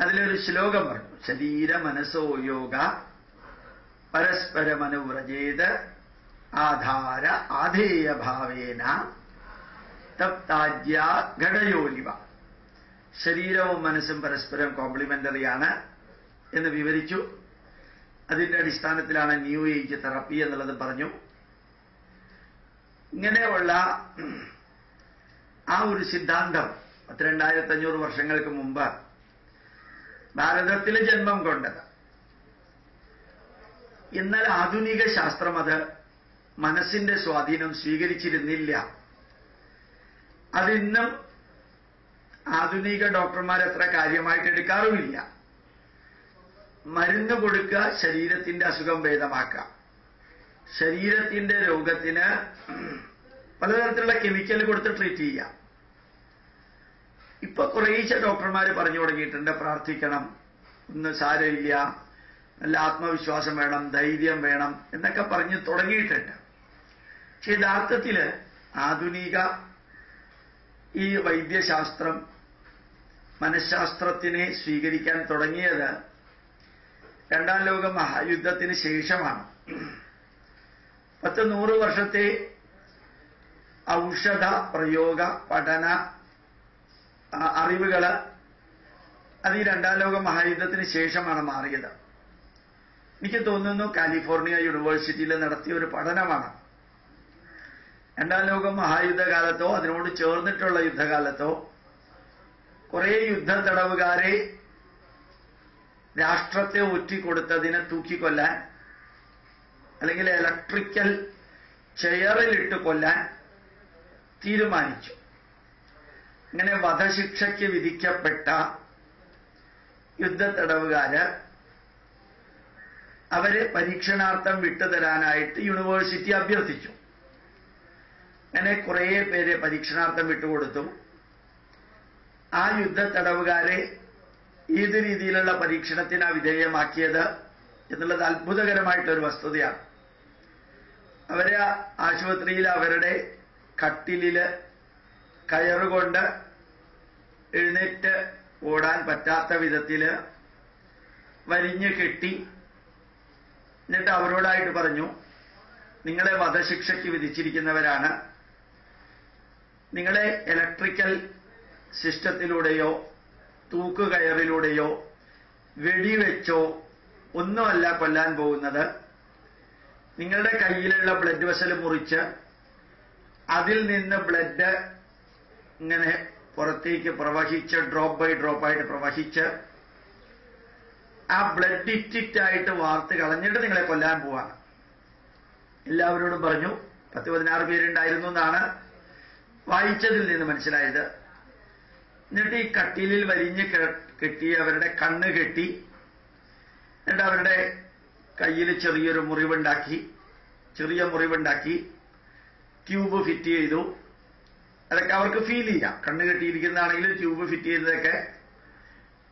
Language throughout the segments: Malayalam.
അതിലൊരു ശ്ലോകം പറഞ്ഞു. ശരീര മനസ്സോ യോഗ പരസ്പരമനുവ്രജേത് ആധാര ആധേയഭാവേന തപ്താജ്യ ഘടയോലിവ. ശരീരവും മനസ്സും പരസ്പരം കോംപ്ലിമെന്ററിയാണ് എന്ന് വിവരിച്ചു. അതിന്റെ അടിസ്ഥാനത്തിലാണ് ന്യൂ ഏജ് തെറപ്പി എന്നുള്ളത് പറഞ്ഞു. ഇങ്ങനെയുള്ള ആ ഒരു സിദ്ധാന്തം പത്തിരണ്ടായിരത്തി അഞ്ഞൂറ് വർഷങ്ങൾക്ക് മുമ്പ് ഭാരതത്തിൽ ജന്മം കൊണ്ടത്. എന്നാൽ ആധുനിക ശാസ്ത്രം അത് മനസ്സിന്റെ സ്വാധീനം സ്വീകരിച്ചിരുന്നില്ല. അതിന്നും ആധുനിക ഡോക്ടർമാർ അത്ര കാര്യമായിട്ട് എടുക്കാറുമില്ല. മരുന്ന് കൊടുക്കുക ശരീരത്തിന്റെ അസുഖം ഭേദമാക്കുക. ശരീരത്തിന്റെ രോഗത്തിന് പലതരത്തിലുള്ള കെമിക്കൽ കൊടുത്ത് ട്രീറ്റ് ചെയ്യാം. ഇപ്പൊ കുറേശ്ശെ ഡോക്ടർമാർ പറഞ്ഞു തുടങ്ങിയിട്ടുണ്ട് പ്രാർത്ഥിക്കണം ഒന്നും സാരമില്ല നല്ല ആത്മവിശ്വാസം വേണം ധൈര്യം വേണം എന്നൊക്കെ പറഞ്ഞ് തുടങ്ങിയിട്ടുണ്ട്. പക്ഷെ യഥാർത്ഥത്തിൽ ആധുനിക ഈ വൈദ്യശാസ്ത്രം മനഃശാസ്ത്രത്തിനെ സ്വീകരിക്കാൻ തുടങ്ങിയത് രണ്ടാം ലോക മഹായുദ്ധത്തിന് ശേഷമാണ്. പത്ത് നൂറ് വർഷത്തെ ഔഷധ പ്രയോഗ പഠന അറിവുകൾ അത് ഈ രണ്ടാം ലോക മഹായുദ്ധത്തിന് ശേഷമാണ് മാറിയത്. എനിക്ക് തോന്നുന്നു കാലിഫോർണിയ യൂണിവേഴ്സിറ്റിയിൽ നടത്തിയ ഒരു പഠനമാണ്. രണ്ടാം ലോക മഹായുദ്ധകാലത്തോ അതിനോട് ചേർന്നിട്ടുള്ള യുദ്ധകാലത്തോ കുറെ യുദ്ധ തടവുകാരെ രാഷ്ട്രത്തെ ഒറ്റിക്കൊടുത്തതിനെ തൂക്കിക്കൊല്ലാൻ അല്ലെങ്കിൽ ഇലക്ട്രിക്കൽ ചെയറിലിട്ട് കൊല്ലാൻ തീരുമാനിച്ചു. അങ്ങനെ വധശിക്ഷയ്ക്ക് വിധിക്കപ്പെട്ട യുദ്ധത്തടവുകാര് അവരെ പരീക്ഷണാർത്ഥം വിട്ടുതരാനായിട്ട് യൂണിവേഴ്സിറ്റി അഭ്യർത്ഥിച്ചു. അങ്ങനെ കുറേ പേരെ പരീക്ഷണാർത്ഥം വിട്ടുകൊടുത്തു. ആ യുദ്ധ തടവുകാരെ ഏത് രീതിയിലുള്ള പരീക്ഷണത്തിനാ വിധേയമാക്കിയത് എന്നുള്ളത് അത്ഭുതകരമായിട്ടൊരു വസ്തുതയാണ്. അവരെ ആശുപത്രിയിൽ അവരുടെ കട്ടിലിൽ കയറുകൊണ്ട് എഴുന്നേറ്റ് ഓടാൻ പറ്റാത്ത വിധത്തിൽ വലിഞ്ഞു കെട്ടി എന്നിട്ട് അവരോടായിട്ട് പറഞ്ഞു നിങ്ങളെ വധശിക്ഷയ്ക്ക് വിധിച്ചിരിക്കുന്നവരാണ്. നിങ്ങളെ ഇലക്ട്രിക്കൽ സിസ്റ്റത്തിലൂടെയോ തൂക്കുകയറിലൂടെയോ വെടിവെച്ചോ ഒന്നുമല്ല കൊല്ലാൻ പോകുന്നത്. നിങ്ങളുടെ കയ്യിലുള്ള ബ്ലഡ് വെസൽ മുറിച്ച് അതിൽ നിന്ന് ബ്ലഡ് ഇങ്ങനെ പുറത്തേക്ക് പ്രവഹിച്ച് ഡ്രോപ്പ് ബൈ ഡ്രോപ്പായിട്ട് പ്രവഹിച്ച് ആ ബ്ലഡ് ഇറ്റിറ്റായിട്ട് വാർത്ത് കളഞ്ഞിട്ട് നിങ്ങളെ കൊല്ലാൻ പോവാണ്. എല്ലാവരോടും പറഞ്ഞു പത്ത് പതിനാറ് പേരുണ്ടായിരുന്നു എന്നാണ് വായിച്ചതിൽ നിന്ന് മനസ്സിലായത്. എന്നിട്ട് ഈ കട്ടിലിൽ വലിഞ്ഞ് കെട്ടി അവരുടെ കണ്ണ് കെട്ടി എന്നിട്ട് അവരുടെ കയ്യിൽ ചെറിയൊരു മുറിവുണ്ടാക്കി ചെറിയ മുറിവുണ്ടാക്കി ട്യൂബ് ഫിറ്റ് ചെയ്തു. അതൊക്കെ അവർക്ക് ഫീൽ ചെയ്യാം. കണ്ണ് കെട്ടിയിരിക്കുന്നതാണെങ്കിലും ട്യൂബ് ഫിറ്റ് ചെയ്തതൊക്കെ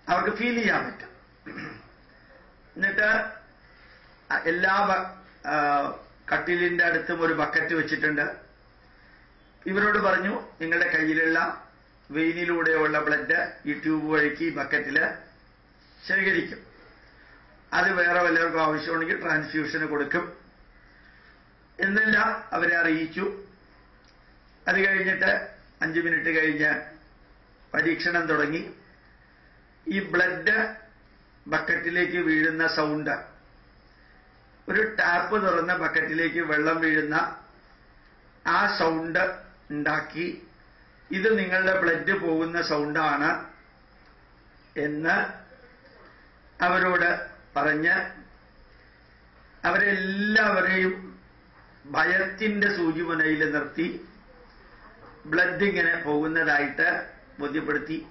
അവർക്ക് ഫീൽ ചെയ്യാൻ പറ്റും. എന്നിട്ട് എല്ലാ കട്ടിലിന്റെ അടുത്തും ഒരു ബക്കറ്റ് വെച്ചിട്ടുണ്ട്. ഇവരോട് പറഞ്ഞു നിങ്ങളുടെ കയ്യിലുള്ള വെയിനിലൂടെയുള്ള ബ്ലഡ് ഈ ട്യൂബ് വഴിക്ക് ഈ ബക്കറ്റിൽ ശേഖരിക്കും. അത് വേറെ വല്ലവർക്കും ആവശ്യമുണ്ടെങ്കിൽ ട്രാൻസ്ഫ്യൂഷന് കൊടുക്കും. എന്നെല്ലാം അവരെ അറിയിച്ചു. അത് കഴിഞ്ഞിട്ട് അഞ്ചു മിനിറ്റ് കഴിഞ്ഞ് പരീക്ഷണം തുടങ്ങി. ഈ ബ്ലഡ് ബക്കറ്റിലേക്ക് വീഴുന്ന സൗണ്ട് ഒരു ടാപ്പ് തുറന്ന ബക്കറ്റിലേക്ക് വെള്ളം വീഴുന്ന ആ സൗണ്ട് ഉണ്ടാക്കി. ഇത് നിങ്ങളുടെ ബ്ലഡ് പോകുന്ന സൗണ്ടാണ് എന്ന് അവരോട് പറഞ്ഞ് അവരെല്ലാവരെയും ഭയത്തിന്റെ സൂചിമുനയിൽ നിർത്തി. ബ്ലഡ് ഇങ്ങനെ പോകുന്നതായിട്ട് ബോധ്യപ്പെടുത്തി.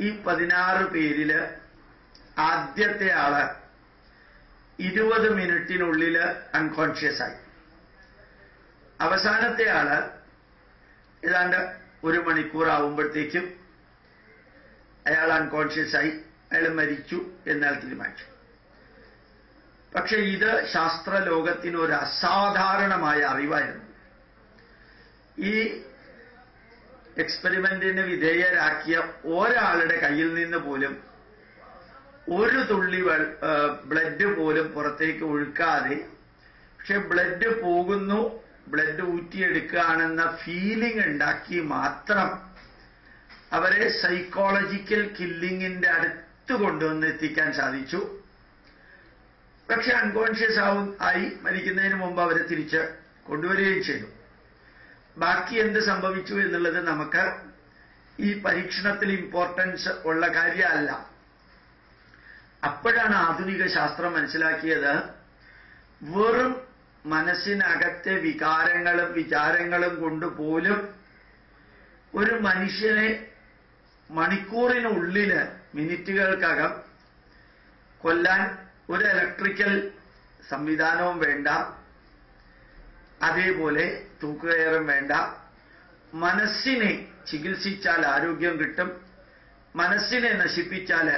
ഈ പതിനാറ് പേരിൽ ആദ്യത്തെ ആൾ ഇരുപത് മിനിറ്റിനുള്ളിൽ അൺകോൺഷ്യസ് ആയി. അവസാനത്തെ ആൾ ഏതാണ്ട് ഒരു മണിക്കൂർ ആവുമ്പോഴത്തേക്കും അയാൾ അൺകോൺഷ്യസ് ആയി. അയാൾ മരിച്ചു എന്നാൽ തീരുമാനിച്ചു. പക്ഷെ ഇത് ശാസ്ത്രലോകത്തിന് ഒരു അസാധാരണമായ അറിവായിരുന്നു. ഈ എക്സ്പെരിമെന്റിന് വിധേയരാക്കിയ ഒരാളുടെ കയ്യിൽ നിന്ന് പോലും ഒരു തുള്ളി ബ്ലഡ് പോലും പുറത്തേക്ക് ഒഴുക്കാതെ പക്ഷെ ബ്ലഡ് പോകുന്നു ബ്ലഡ് ഊറ്റിയെടുക്കുകയാണെന്ന ഫീലിംഗ് ഉണ്ടാക്കി മാത്രം അവരെ സൈക്കോളജിക്കൽ കില്ലിങ്ങിന്റെ അടുത്ത് കൊണ്ടുവന്ന് എത്തിക്കാൻ സാധിച്ചു. പക്ഷെ അൺകോൺഷ്യസ് ആവും ആയി മരിക്കുന്നതിന് മുമ്പ് അവരെ തിരിച്ച് കൊണ്ടുവരികയും ചെയ്തു. ബാക്കി എന്ത് സംഭവിച്ചു എന്നുള്ളത് നമുക്ക് ഈ പരീക്ഷണത്തിൽ ഇമ്പോർട്ടൻസ് ഉള്ള കാര്യമല്ല. അപ്പോഴാണ് ആധുനിക ശാസ്ത്രം മനസ്സിലാക്കിയത് വെറും മനസ്സിനകത്തെ വികാരങ്ങളും വിചാരങ്ങളും കൊണ്ടുപോലും ഒരു മനുഷ്യനെ മണിക്കൂറിനുള്ളിൽ മിനിറ്റുകൾക്കകം കൊല്ലാൻ ഒരു ഇലക്ട്രിക്കൽ സംവിധാനവും വേണ്ട. അതേപോലെ തൂക്കുകയറും വേണ്ട. മനസ്സിനെ ചികിത്സിച്ചാൽ ആരോഗ്യം കിട്ടും. മനസ്സിനെ നശിപ്പിച്ചാൽ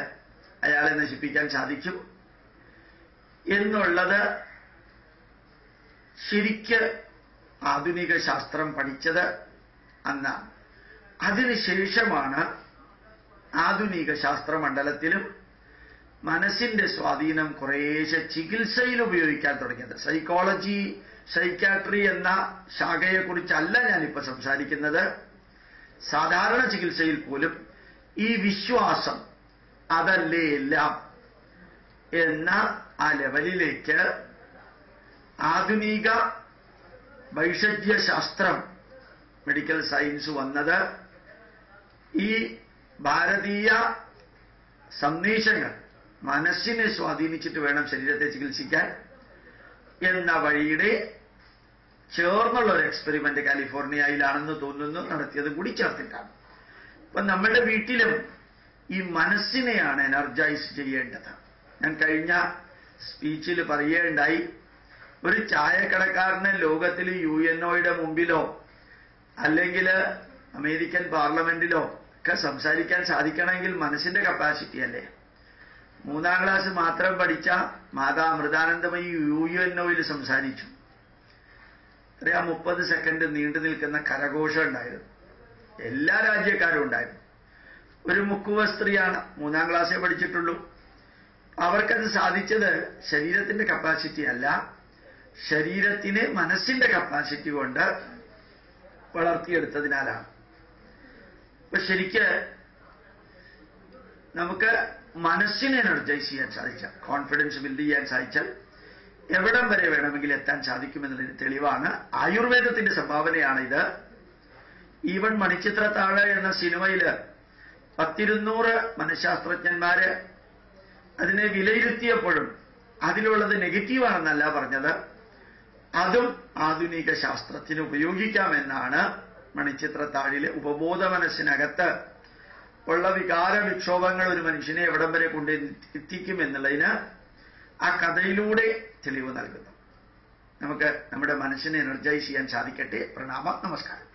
അയാളെ നശിപ്പിക്കാൻ സാധിക്കും. എന്നുള്ളത് ശരിക്ക് ആധുനിക ശാസ്ത്രം പഠിച്ചത് അന്നാണ് അതിനുശേഷമാണ് ആധുനിക ശാസ്ത്രമണ്ഡലത്തിലും മനസ്സിന്റെ സ്വാധീനം കുറേശ്ശെ ചികിത്സയിൽ ഉപയോഗിക്കാൻ തുടങ്ങിയത്. സൈക്കോളജി സൈക്കാട്രി എന്ന ശാഖയെക്കുറിച്ചല്ല ഞാനിപ്പോൾ സംസാരിക്കുന്നത്. സാധാരണ ചികിത്സയിൽ പോലും ഈ വിശ്വാസം അതല്ലേ എല്ലാം എന്ന ആ ലെവലിലേക്ക് ആധുനിക വൈഷജ്യശാസ്ത്രം മെഡിക്കൽ സയൻസ് വന്നത് ഈ ഭാരതീയ സന്ദേശങ്ങൾ മനസ്സിനെ സ്വാധീനിച്ചിട്ട് വേണം ശരീരത്തെ ചികിത്സിക്കാൻ. എന്ന വഴിയുടെ ചേർന്നുള്ള ഒരു എക്സ്പെരിമെന്റ് കാലിഫോർണിയയിലാണെന്ന് തോന്നുന്നു. നടത്തിയത് കൂടി ചേർത്തിട്ടാണ്. അപ്പൊ നമ്മളുടെ വീട്ടിലും ഈ മനസ്സിനെയാണ് എനർജൈസ് ചെയ്യേണ്ടത്. ഞാൻ കഴിഞ്ഞ സ്പീച്ചിൽ പറയുകയുണ്ടായി ഒരു ചായക്കടക്കാരന് ലോകത്തിൽ യു എൻ ഒയുടെ മുമ്പിലോ അല്ലെങ്കിൽ അമേരിക്കൻ പാർലമെന്റിലോ ഒക്കെ സംസാരിക്കാൻ സാധിക്കണമെങ്കിൽ മനസ്സിന്റെ കപ്പാസിറ്റി അല്ലേ? മൂന്നാം ക്ലാസ് മാത്രം പഠിച്ച മാതാ അമൃതാനന്ദമയി യു എൻ ഒയിൽ സംസാരിച്ചു. എത്രയാ മുപ്പത് സെക്കൻഡ് നീണ്ടു നിൽക്കുന്ന കരഘോഷം ഉണ്ടായിരുന്നു. എല്ലാ രാജ്യക്കാരും ഉണ്ടായിരുന്നു. ഒരു മുക്കുവ സ്ത്രീയാണ് മൂന്നാം ക്ലാസ്സേ പഠിച്ചിട്ടുള്ളൂ. അവർക്കത് സാധിച്ചത് ശരീരത്തിന്റെ കപ്പാസിറ്റി അല്ല. ശരീരത്തിന് മനസ്സിന്റെ കപ്പാസിറ്റി കൊണ്ട് വളർത്തിയെടുത്തതിനാലാണ്. അപ്പൊ ശരിക്ക് നമുക്ക് മനസ്സിനെ എനർജൈസ് ചെയ്യാൻ സാധിച്ചാൽ കോൺഫിഡൻസ് ബിൽഡ് ചെയ്യാൻ സാധിച്ചാൽ എവിടം വരെ വേണമെങ്കിൽ എത്താൻ സാധിക്കുമെന്നതിന് തെളിവാണ്. ആയുർവേദത്തിന്റെ സംഭാവനയാണ് ഇത്. ഈവൻ മണിച്ചിത്രത്താഴ് എന്ന സിനിമയിൽ പത്തിരുന്നൂറ് മനഃശാസ്ത്രജ്ഞന്മാര് അതിനെ വിലയിരുത്തിയപ്പോഴും അതിലുള്ളത് നെഗറ്റീവാണെന്നല്ല പറഞ്ഞത്. അതും ആധുനിക ശാസ്ത്രത്തിന് ഉപയോഗിക്കാമെന്നാണ് മണിച്ചിത്രത്താഴിലെ ഉപബോധ മനസ്സിനകത്ത് ഉള്ള വികാര വിക്ഷോഭങ്ങൾ ഒരു മനുഷ്യനെ എവിടം വരെ കൊണ്ട് എത്തിക്കും എന്നുള്ളതിന് ആ കഥയിലൂടെ തെളിവ് നൽകുന്നു. നമുക്ക് നമ്മുടെ മനസ്സിനെ എനർജൈസ് ചെയ്യാൻ സാധിക്കട്ടെ. പ്രണാമ. നമസ്കാരം.